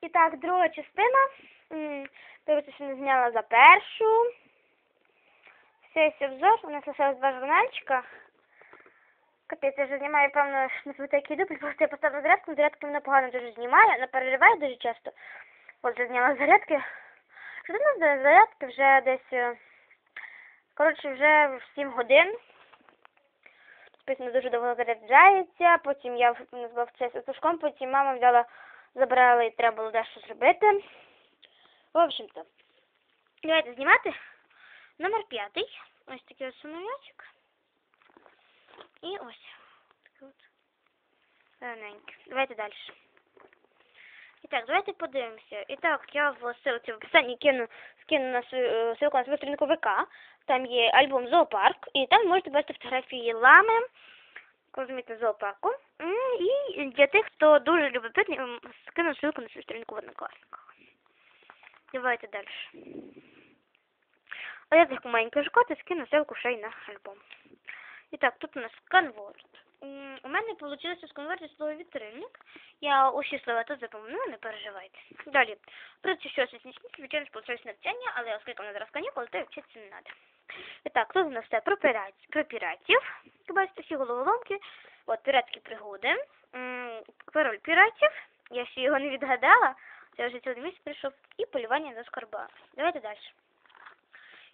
І так, друга частина. Що не зняла за першу. Все, ось обзор. У нас лишилось два журнальчика. Капець, я вже знімаю, певно, не пам'ятаю, який дубль, просто я поставила зарядку, зарядка мене погано дуже знімає, вона перериває дуже часто. От я зняла зарядки. Що у нас за зарядки вже десь, е, коротше, вже в 7 годин. Списано дуже довго заряджається, потім я в- у нас був час з пушком, потім мама взяла, забрала і треба було дещо зробити. В общем-то, давайте знімати. Номер п'ятий. Ось такий ось самолітик. І ось. Такий от. Раненький. Давайте далі. І так, давайте подивимося. І так, я в ссылці в описанні кину, скину на свою е, ссылку на свою сторінку ВК. Там є альбом Зоопарк, і там можете бачити фотографії лами, розумієте, зоопарку. І для тих, хто дуже любить пити, скину ссылку на свою сторінку в однокласниках. Давайте далі. А я як маленький шкоти скину ссылку ще й на альбом. І так, тут у нас конворт. У мене вийшло з конверті слово вітрильник. Я усі слова тут запомнила, не переживайте. Далі. Працю що сніжки, звичайно, получилось навчання, але оскільки в нас зараз канікули, то вчитися не треба. І так, тут у нас все про, пірат... про піратів. Як бачите, всі головоломки. От, піратські пригоди. Король піратів. Я ще його не відгадала. Це вже цілий місяць прийшов. І полювання на скарба. Давайте далі.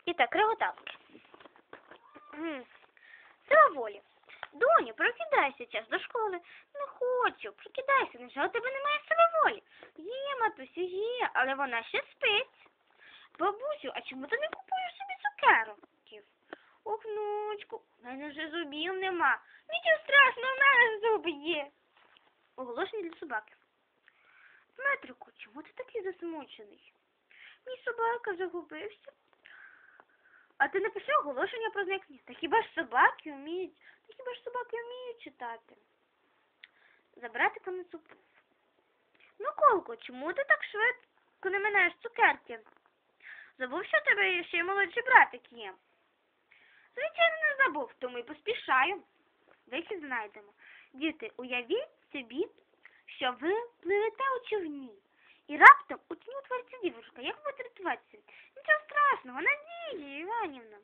І так, реготавки. Сила волі. Доню, прокидайся час до школи. Не хочу, прокидайся, невже у тебе немає сили волі? Є, матусю, є, але вона ще спить. Бабусю, а чому ти не купуєш цукерків? Ох, внучку, в мене вже зубів нема. Нічого страшного, в мене зуби є. Оголошення для собаки. Дмитрику, чому ти такий засмучений? Мій собака загубився. А ти напиши оголошення про зникнення. Та хіба ж собаки вміють? Та хіба ж собаки вміють читати? Забрати конецу. Ну, Колко, чому ти так швидко не минаєш цукерки? Забув, що тебе ще й молодший братик є. Звичайно, не забув, тому й поспішаю. Вихід знайдемо. Діти, уявіть собі, що ви пливете у човні. І раптом у тьмі утвориться дівчинка. Як ви рятуватися? Нічого страшного, Надія Іванівна.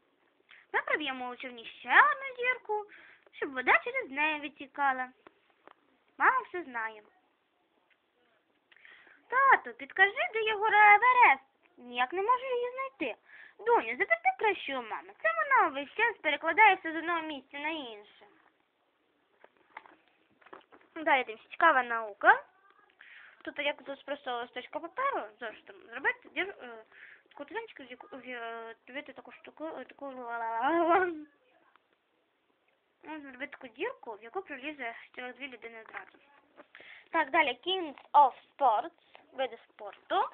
Ми проб'ємо у човні ще одну дірку, щоб вода через неї витікала. Мама все знає. Тату, підкажи, де гора Еверест. Ніяк не можу її знайти. Доню, запитай краще у мами. Це вона весь час перекладається з одного місця на інше. Далі дивимося, цікава наука. Тут як тут просто листочка паперу, зошитом зробити дір, е, таку в, е, дивити таку штуку, е, таку Можна зробити таку дірку, в яку пролізе цілих дві людини одразу. Так, далі Kings of Sports, види спорту.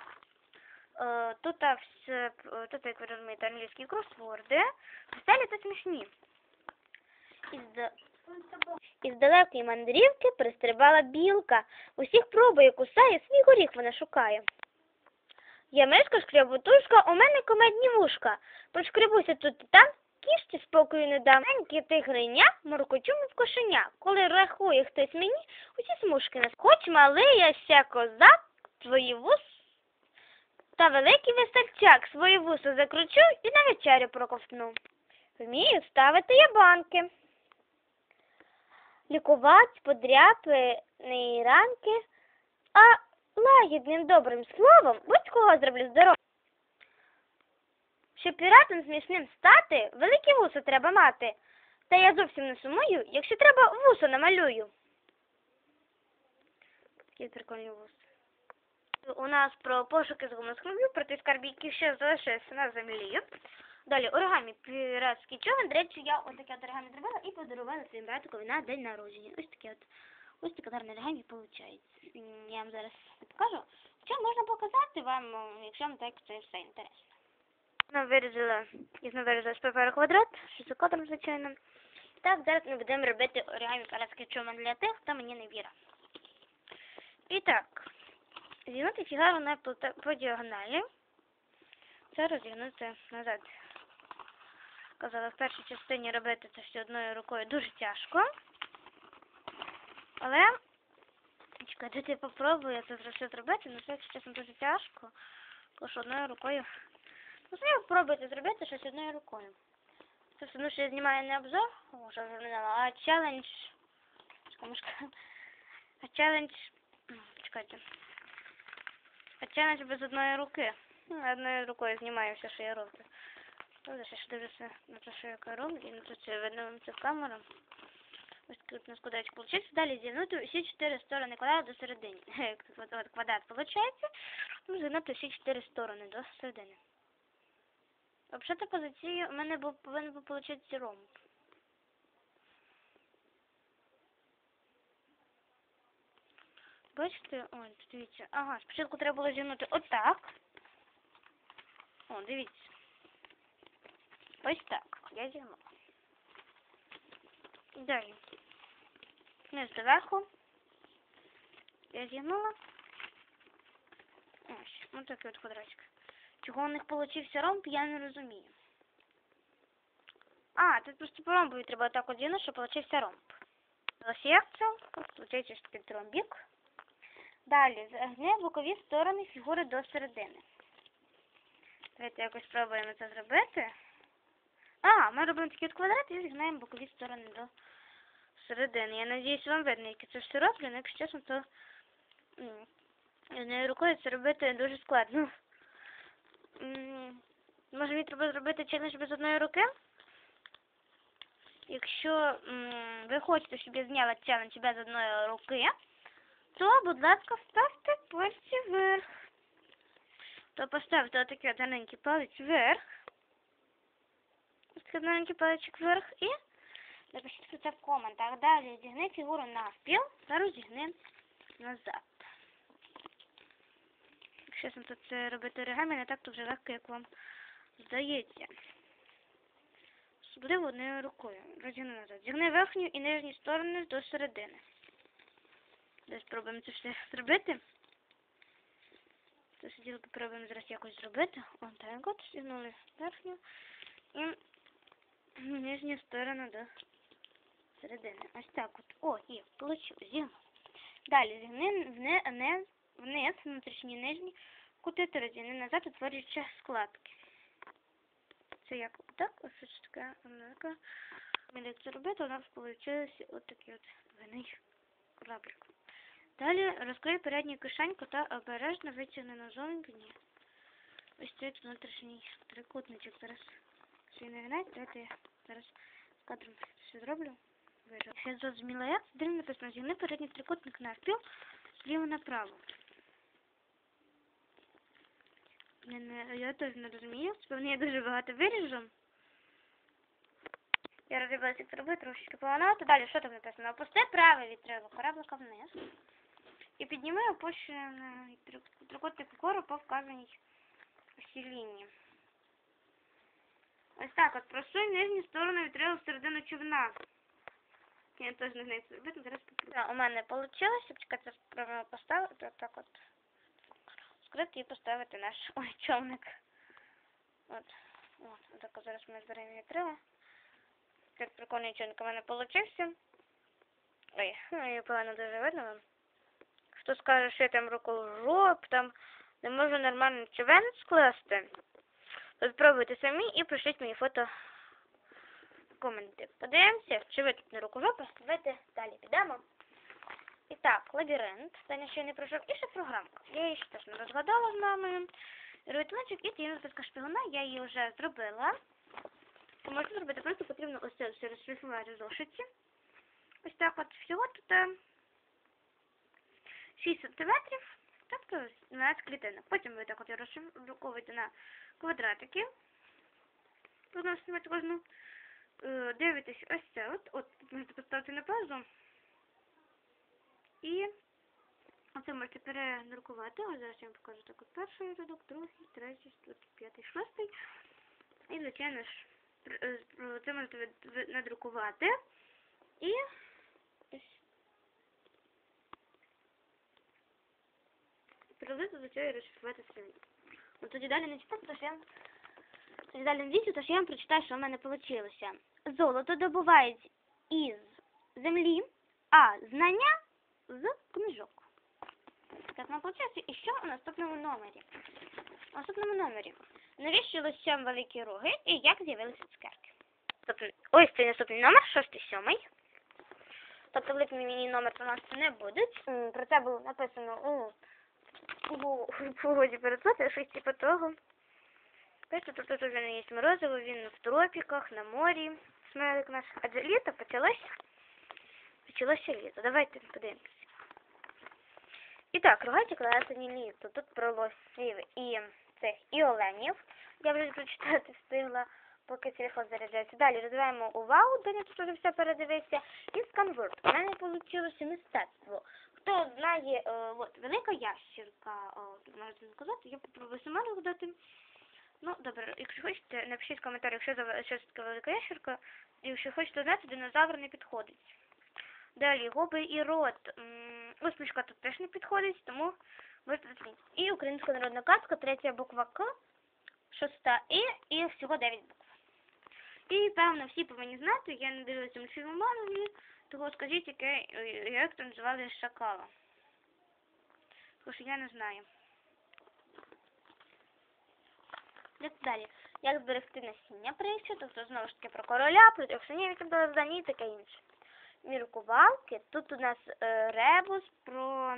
Е, Тут, все, е, тут, як ви розумієте, англійські кросворди. Веселі та смішні. Із, далекої мандрівки пристрибала білка. Усіх пробує, кусає, свій горіх вона шукає. Я мишка шкряботушка, у мене комедні вушка. Пошкребуся тут і там, кішці спокою не дам. Маленький тигриня, моркочу в кошеня. Коли рахує хтось мені, усі смужки нас. Хоч малий я ще козак, твої вус та великий весельчак свої вуса закручу і на вечерю проковтну. Вмію ставити я банки. Лікувати подряпини ранки, а лагідним добрим словом будь-кого зроблю здоровим. Щоб піратом смішним стати, великі вуса треба мати. Та я зовсім не сумую, якщо треба вуса намалюю. Такі прикольні вуси. У нас про пошуки згубних скарбів, проти скарбів, які ще залишилися на землі. Далі оригамі піратський човен. До речі, я ось таке от оригамі зробила і подарувала своїм братикові на день народження. Ось таке от. Ось таке гарне оригамі виходить. Я вам зараз не покажу. Хоча можна показати вам, якщо вам так це все інтересно. Вона вирізала, я знову вирізала з паперу квадрат, шизокодом, звичайно. Так, зараз ми будемо робити оригамі піратський човен для тих, хто мені не вірить. І так, зігнути фігару на по діагоналі. Це розігнути назад. Казала, в першій частині робити це все одною рукою дуже тяжко. Але Чекайте, я попробую це все зробити, ну це, якщо чесно, дуже тяжко. Тому що одною рукою. Ну, я спробуйте зробити щось одною рукою. Це все одно, що я знімаю не обзор, вже минуло, а челендж. Чекай. А челендж. Чекайте. Челендж без одної руки. Ну, одною рукою знімаю все, що я роблю. Правда, ще ж дивлюся на те, що я роблю, і на те, що видно вам це в камеру. Ось тут у нас квадратик получается. Далі зігнути всі чотири сторони квадрата до середини. От, квадрат получається, ну, зігнути всі чотири сторони до середини. Взагалі позиції у мене був повинен був получитися ромб. Бачите? Тут дивіться. Ага, спочатку треба було зігнути отак. О, дивіться. Ось так. Я зігнула. Далі. Вниз доверху. Я зігнула. Ось, ось такий от квадратик. Чого у них получився ромб, я не розумію. А, тут просто по ромбові треба так от зігнути, щоб получився ромб. Ось це? Получається ось такий ромбік. Далі, загни бокові сторони фігури до середини. Давайте якось спробуємо це зробити. А, ми робимо такий от квадрат і зігнаємо бокові сторони до середини. Я надіюсь, вам видно, як я це все роблю, але якщо чесно, то м, однією рукою це робити дуже складно. Може мені треба зробити челендж без одної руки? Якщо ви хочете, щоб я зняла челендж без одної руки, то, будь ласка, ставте пальці вверх. То поставте отакий от маленький палець вверх. Маленький паличок вверх і напишіть це в коментах. Далі зігни фігуру навпіл та розігни назад. Чесно, то це робити оригамі не так то вже легко, як вам здається. Особливо одною рукою. Розігни назад. Зігни верхню і нижню сторони до середини. Десь спробуємо це все зробити. Це сиділо попробуємо зараз якось зробити. Вон так от, зігнули верхню і нижню сторону до середини. Ось так от. О, є, вийшло, зігнув. Далі зігни вниз, вниз, вниз внутрішні і нижні кути та назад, утворюючи складки. Це як так, ось така. Ми це робити, у нас вийшло от такий от двойний кораблик. Далі розкрий передню кишеньку та обережно витягни назовні. Ось от внутрішній трикутничок. Зараз ще не давайте я зараз з кадром все зроблю. Вижу. Ще зрозуміла як. Далі написано, зігни передній трикутник навпіл, зліва направо. Не, не, я теж не розумію. Певно, я дуже багато виріжу. Я як це робити, трошечки поламати. Далі, що там написано? Опусти правий вітрило кораблика вниз. І опущений трик- трикутник вгору по вказаній лінії. Ось так от. Просуй нижню сторону вітрила в середину човна. Я теж не знаю, це робити, зараз попробую. У мене вийшло, чекати, спробуємо поставити, так от. Скрити і поставити наш ой, човник. От. От, отак от зараз ми зберемо вітрила. Як прикольний човник у мене получився. Ой, ну, і погано дуже видно вам. Хто скаже, що я там рукожоп, там не можу нормально човен скласти, то спробуйте самі і пишіть мені фото коменти. Подивимося, чи ви тут не рукожопи. Давайте далі підемо. І так, лабіринт, Таня ще не пройшов, і ще програмка. Я її ще теж не розгадала з мамою. Рятуночок і таємна шпигуна, я її вже зробила. То можна зробити, просто потрібно ось це все розшліфувати. Ось так от всього тут е, 6 сантиметрів, тобто 12 клітинок. Потім ви так от його на квадратики. По одному кожну. Е, Дивитесь ось це от. От можете поставити на паузу. І оце можете передрукувати. Ось зараз я вам покажу так от перший рядок, другий, третій, четвертий, п'ятий, шостий. І, звичайно ж, е, це можете надрукувати. І ось прилити до цього і розшифрувати самі. Ну тоді далі не читати, тож я тоді далі не дійсно, тож я вам прочитаю, що в мене вийшло. Золото добувають із землі, а знання з книжок. Так, нам виходить, і що у наступному номері? У наступному номері. Навіщо лише великі роги і як з'явилися цукерки? Тобто, ось цей наступний номер, шостий сьомий. Тобто великий міні номер у нас не буде. Про це було написано у у погоді перед щось типу того. Бачите, тобто тут вже не є морозиво, він в тропіках, на морі, смайлик наш. Адже літо почалось. Почалося літо. Давайте подивимося. І так, рогаті класені літо. Тут про лосів і цих і оленів. Я вже прочитати встигла, поки телефон заряджається. Далі розвиваємо увагу, Даня тут вже все передивився. І сканворд. У мене вийшло мистецтво. Хто знає, е, от, велика ящерка, о, тут можна сказати, я попробую сама додати. Ну, добре, якщо хочете, напишіть в коментарях, що за що це таке велика ящерка. Якщо хочете знати, динозавр не підходить. Далі губи і рот. Усмішка тут теж не підходить, тому можете змінити. І українська народна казка, третя буква К, шоста І і всього дев'ять букв. І певно всі повинні знати, я не дивилася мультфільм Манові, того скажіть, яке, е, як там звали шакала. Тому що я не знаю. Як далі? Як зберегти насіння притчу, тобто знову ж таки про короля, про трьох синів, які були вдані і таке інше. Міркувалки. Тут у нас е, ребус про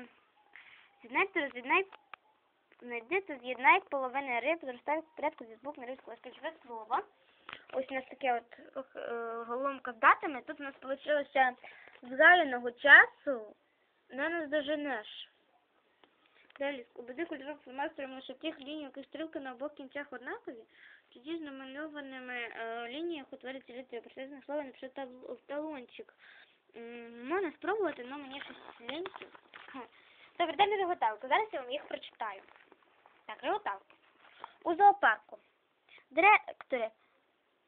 з'єднайте, роз'єднай, знайди та з'єднай половини риб, зростає порядку зі звук на рибського ключове слово. Ось у нас таке от е, голомка з датами. Тут у нас вийшло з галяного часу не наздоженеш. Далі, убеди кольоровим фломастерами, тих ліній, яких стрілки на обох кінцях однакові, тоді з намальованими е, лініях утворюється літери. Причесне слово напишу таб- в талончик. Можна спробувати, але мені щось ліньки. Добре, далі реготалки. Зараз я вам їх прочитаю. Так, реготалки. У зоопарку. Директоре,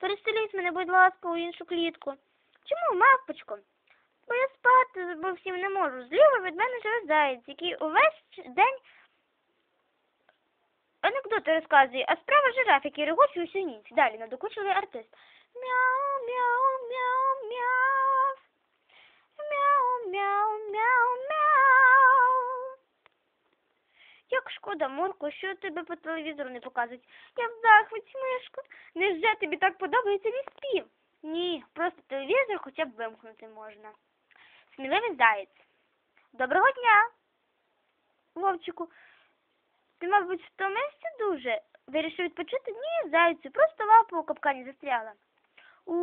переселіть мене, будь ласка, у іншу клітку. Чому, мавпочко? Бо я спати зовсім не можу. Зліва від мене живе заєць, який увесь день анекдоти розказує, а справа жираф, який регоче усю ніч. Далі надокучливий артист. Мяу, мяу, мяу, мяу. Мяу, мяу, мяу, мяу. Як шкода, Мурко, що тебе по телевізору не показують. Я в захваті, мишко. Невже тобі так подобається мій спів? Ні, просто телевізор хоча б вимкнути можна. Сміливий заєць. Доброго дня, Вовчику. Ти, мабуть, втомився дуже? Вирішив відпочити? Ні, зайцю, просто лапа у капкані застряла. У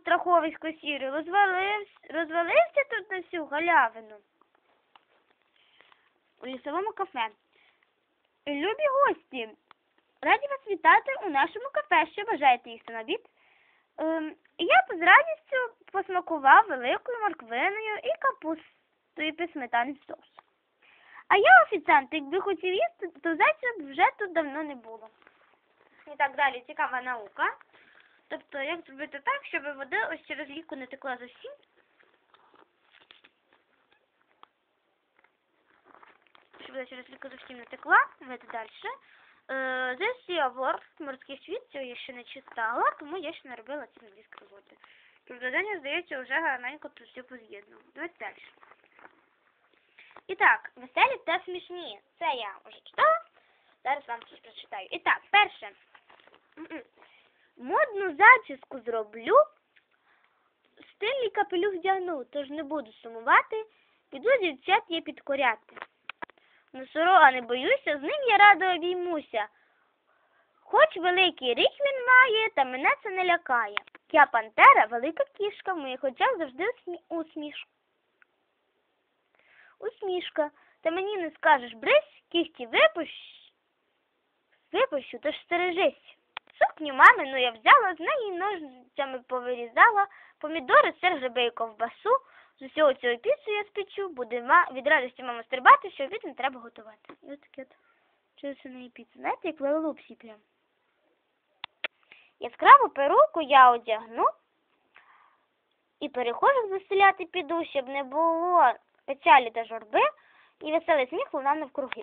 страховисько сіре, розвалився, розвалився тут на всю галявину. У лісовому кафе. Любі гості, раді вас вітати у нашому кафе. Що бажаєте їсти на обід? Ем, я б з радістю посмакував великою морквиною і капустою під сметанним соусом. А я офіціант, якби хотів їсти, то зайця б вже тут давно не було. І так далі, цікава наука. Тобто, як зробити так, щоб вода ось через ліку не текла зовсім. Щоб вода через ліку зовсім не текла, давайте далі. This year work, морський світ, цього я ще не читала, тому я ще не робила ці англійські роботи. Завдання, здається, вже гарненько тут все поз'єднано. Давайте далі. І так, веселі та смішні. Це я вже читала. Зараз вам щось прочитаю. І так, перше. Модну зачіску зроблю, стильний капелюх вдягну, тож не буду сумувати, піду дівчат я підкоряти. Носорога не боюся, з ним я радо обіймуся. Хоч великий рік він має, та мене це не лякає. Я пантера, велика кішка, в моїх очах завжди усмі- усмішка. Усмішка. Та мені не скажеш брись, кіхті випущ. Випущу, тож стережись. Сукню мамину я взяла, з неї ножицями повирізала, помідори, сир, гриби і ковбасу. З усього цього піцу я спечу, буде ма... від радості мама стрибати, що обід не треба готувати. І ось таке от чудо неї піцу. Знаєте, як лалупсі прям. Яскраву перуку я одягну і перехожих заселяти піду, щоб не було печалі та журби, і веселий сміх лунав навкруги.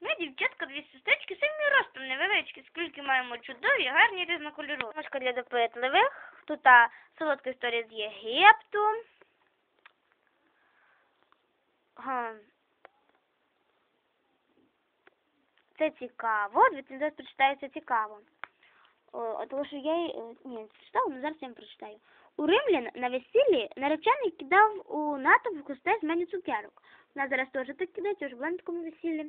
Ми, дівчатка, дві сестрички, самі ростом невеличкі, скільки маємо чудові, гарні різнокольорові. Мошка для допитливих, тут та солодка історія з Єгипту. Га. це цікаво. Дивіться, зараз прочитаю це цікаво. О, тому що я е, ні, читала, але зараз я вам прочитаю. У римлян на весіллі наречений кидав у натовп гостей з меню цукерок. Нас зараз теж так кидають, вже була на такому весіллі.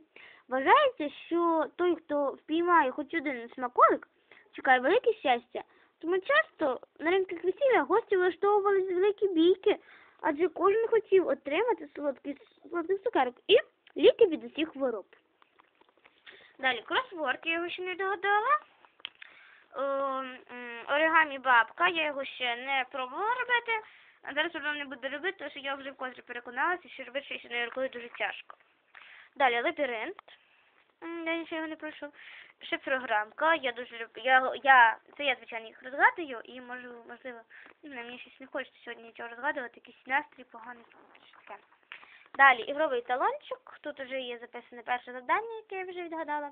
Вважається, що той, хто впіймає хоч один смаколик, чекає велике щастя. Тому часто на римських весіллях гості влаштовували великі бійки, адже кожен хотів отримати солодкий солодких цукерок і ліки від усіх хвороб. Далі кросворд, я його ще не догадала. Оригамі бабка, я його ще не пробувала робити. А зараз вже не буду робити, тому що я вже вкотре переконалася, що робити щось на коли дуже тяжко. Далі лабіринт. Я ще його не пройшов. Шифрограмка. Я дуже люблю. Я, я, це я, звичайно, їх розгадую і можу, можливо, не мені щось не хочеться сьогодні нічого розгадувати, якийсь настрій поганий. щось таке. Далі ігровий талончик. Тут вже є записане перше завдання, яке я вже відгадала.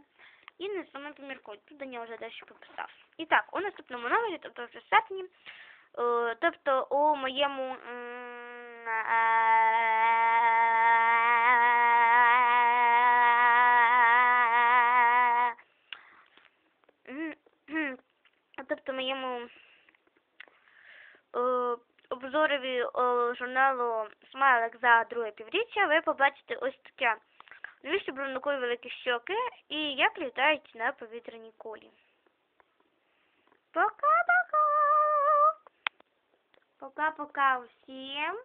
І не саме поміркують. Тут Даня вже дещо пописав. І так, у наступному номері, тобто вже в серпні, е, тобто у моєму моєму е, обзорові е, журналу Смайлик за друге півріччя ви побачите ось таке. Навіщо бронукові великі щоки і як літають на повітряній кулі. Пока-пока! Пока-пока усім.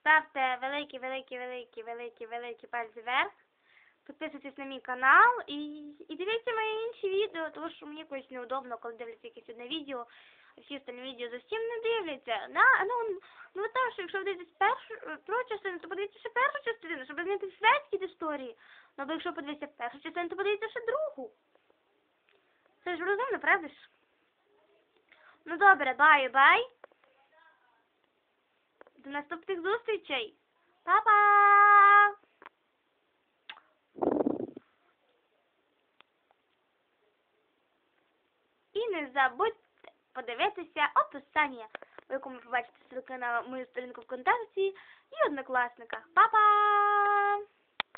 Ставте великі, великі, великі, великі, великі пальці вверх. Підписуйтесь на мій канал і, і дивіться мої інші відео, тому що мені якось неудобно, коли дивляться якесь одне відео, а всі остальні відео зовсім не дивляться. На, ну, ну так, що якщо ви дивитесь першу другу частину, то подивіться ще першу частину, щоб связь від історії. Ну, або якщо подивитися першу частину, то подивіться ще другу. Це ж розумно, правда ж? Ну добре, бай-бай. До наступних зустрічей. Па-па! Не забудьте подивитися описання, в якому побачите ссылки на мою сторінку ВКонтакті і однокласниках. Па-па!